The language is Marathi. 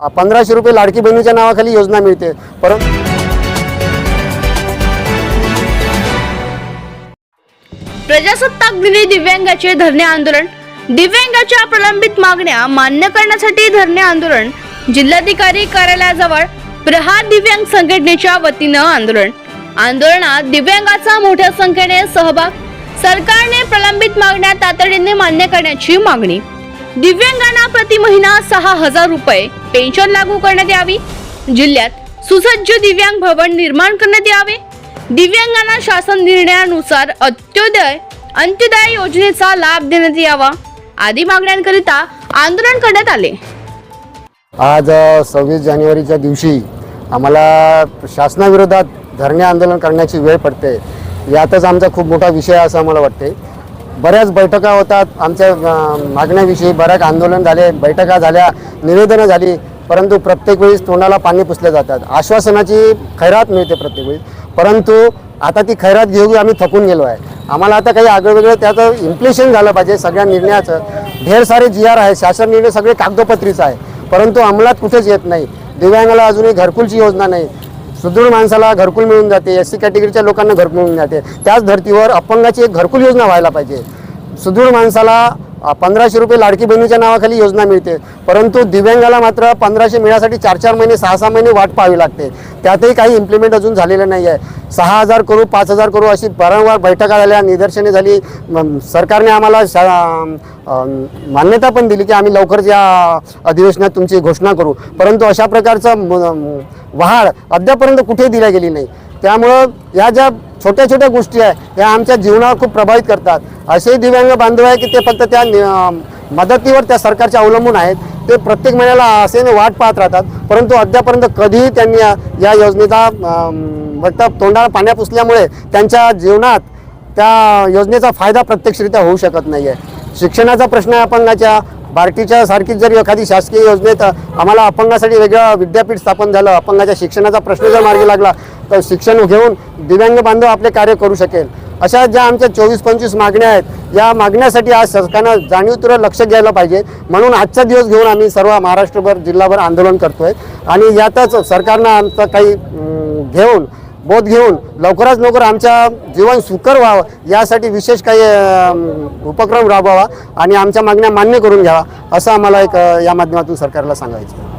पंधराशे रुपये लाडकी बहिणीच्या नावाखाली योजना मिळते. परंतु प्रजासत्ताक दिनी दिव्यांगाचे धरणे आंदोलन. दिव्यांगाच्या प्रलंबित मागण्या मान्य करण्यासाठी धरणे आंदोलन. जिल्हाधिकारी कार्यालयाजवळ प्रहार दिव्यांग संघटनेच्या वतीनं आंदोलन. आंदोलनात दिव्यांगाचा मोठ्या संख्येने सहभाग. सरकारने प्रलंबित मागण्या तातडीने मान्य करण्याची मागणी. दिव्यांगांना प्रति महिना सहा हजार रुपये पेन्शन लागू करण्यात यावी. जिल्ह्यात सुसज्ज दिव्यांग भवन निर्माण करण्यात यावे. दिव्यांगांना शासन निर्णयानुसार अंत्योदय अंत्योदय योजनेचा लाभ देण्यात यावा. आदी मागण्यांकरिता आंदोलन करण्यात आले. आज सव्वीस जानेवारीच्या दिवशी आम्हाला शासनाविरोधात धरणे आंदोलन करण्याची वेळ पडते. यातच आमचा खूप मोठा विषय असं आम्हाला वाटते. बऱ्याच बैठका होतात. आमच्या मागण्याविषयी बऱ्याच आंदोलन झाले बैठका झाल्या निवेदनं झाली परंतु प्रत्येक वेळेस तोंडाला पाणी पुसले जातात. आश्वासनाची खैरात मिळते प्रत्येक वेळेस परंतु आता ती खैरात घेऊ घेऊ आम्ही थकून गेलो आहे. आम्हाला आता काही आगळंवेगळं त्याचं इम्प्लिशन झालं पाहिजे सगळ्या निर्णयाचं. ढेर सारे जी आर आहे शासन निर्णय सगळे कागदोपत्रीचं आहे. परंतु अंमलात कुठेच येत नाही. दिव्यांगाला अजूनही घरकुलची योजना नाही. सुदृढ माणसाला घरकुल मिळून जाते. एस सी कॅटेगरीच्या लोकांना घरकुल मिळून जाते. त्याच धर्तीवर अपंगाची एक घरकुल योजना व्हायला पाहिजे. सुदृढ माणसाला पंधराशे रुपये लाडकी बहिणीच्या नावाखाली योजना मिळते. परंतु दिव्यांगाला मात्र पंधराशे मिळण्यासाठी चार चार महिने सहा सहा महिने वाट पाहावी लागते. त्यातही काही इम्प्लिमेंट अजून झालेलं नाही आहे सहा हजार करू पाच हजार करू अशी वारंवार बैठका झाल्या निदर्शने झाली. सरकारने आम्हाला शा- मान्यता पण दिली की आम्ही लवकरच या अधिवेशनात तुमची घोषणा करू. परंतु अशा प्रकारचं वहाळ अद्यापर्यंत कुठेही दिल्या गेली नाही. त्यामुळं या ज्या छोट्या छोट्या गोष्टी आहे या आमच्या जीवनावर खूप प्रभावित करतात. असे दिव्यांग बांधव आहे की ते फक्त त्या मदतीवर त्या सरकारचे अवलंबून आहेत. ते प्रत्येक महिन्याला असे वाट पाहत राहतात. परंतु अद्यापर्यंत कधीही त्यांनी या- योजनेचा फक्त तोंडाला पाण्या पुसल्यामुळे त्यांच्या जीवनात त्या योजनेचा फायदा प्रत्यक्षरित्या होऊ शकत नाही आहे शिक्षणाचा प्रश्न आहे अपंगाच्या. बार्टीच्या सारखीच जर एखादी शासकीय योजनेत आम्हाला अपंगासाठी वेगळं विद्यापीठ स्थापन झालं अपंगाच्या शिक्षणाचा प्रश्न जर मार्गी लागला तर शिक्षण घेऊन दिव्यांग बांधव आपले कार्य करू शकेल. अशा ज्या आमच्या चोवीस पंचवीस मागण्या आहेत या मागण्यासाठी आज सरकारनं जाणीवपूर्वक लक्ष घ्यायला पाहिजे. म्हणून आजचा दिवस घेऊन आम्ही सर्व महाराष्ट्रभर जिल्हाभर आंदोलन करतोय. आणि यातच सरकारनं आमचं काही घेऊन बोध घेऊन लवकरात लवकर आमच्या जीवन सुकर व्हावं यासाठी विशेष काही उपक्रम राबवावा आणि आमच्या मागण्या मान्य करून घ्यावा असं आम्हाला एक या माध्यमातून सरकारला सांगायचं